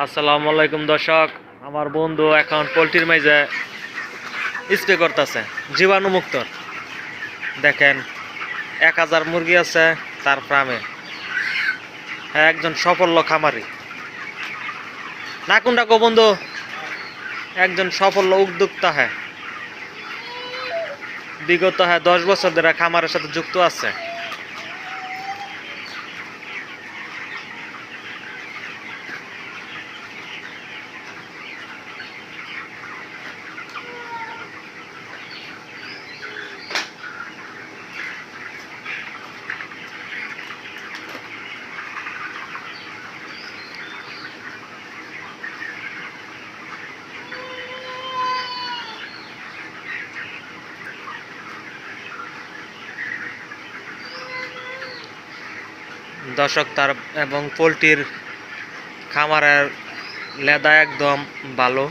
আসসালামু আলাইকুম দর্শক। আমার বন্ধু এখন পোলট্রির মাইজে স্প্রে করতেছে জীবাণুমুক্ত দেখেন, এক হাজার মুরগি আছে তার ফার্মে। হ্যাঁ একজন সফল খামারি। না কোন ডাকো বন্ধু? একজন সফল উদ্যোক্তা হ্যাঁ। বিগত হ্যাঁ দশ বছর ধরে খামারের সাথে যুক্ত আছে। দর্শক তার এবং পোলট্রির খামারের লেদা একদম ভালো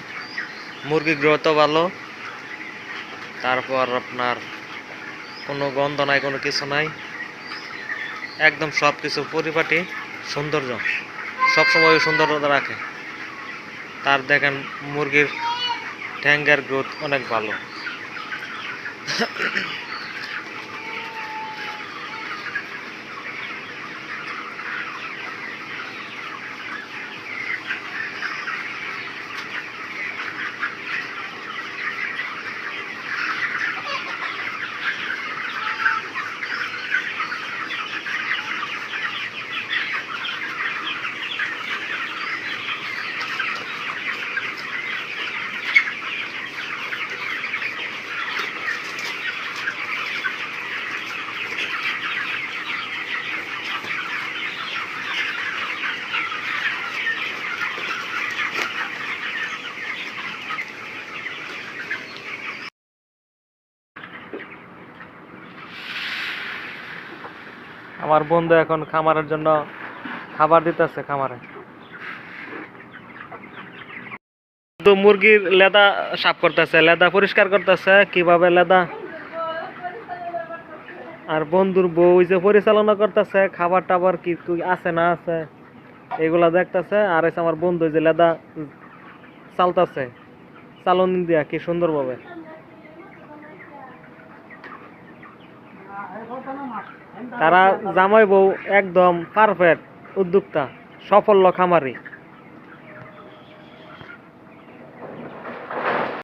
মুরগি গ্রোথ ভালো। তারপর আপনার কোনো গন্ধ নাই, কোনো কিছু নাই। একদম সব কিছু পরিপাটি, সৌন্দর্য। সবসময় সৌন্দর্যতা রাখে। তার দেখেন মুরগির ট্যাঙ্গের গ্রোথ অনেক ভালো। আমার বন্ধু এখন খামারের জন্য খাবার দিতেছে খামারে। তো মুরগির লেদা সাফ করতেছে, লেদা পরিষ্কার করতেছে, কীভাবে লেদা? আর বন্ধুর বউ যে পরিচালনা করতেছে, খাবার টাবার কি আছে না আছে, এগুলা দেখতেছে। আর আমার বন্ধু যে লেদা চালতাছে, চালন দিয়া কি সুন্দরভাবে। তারা জামাই বউ একদম পারফেক্ট উদ্যোক্তা সফল খামারি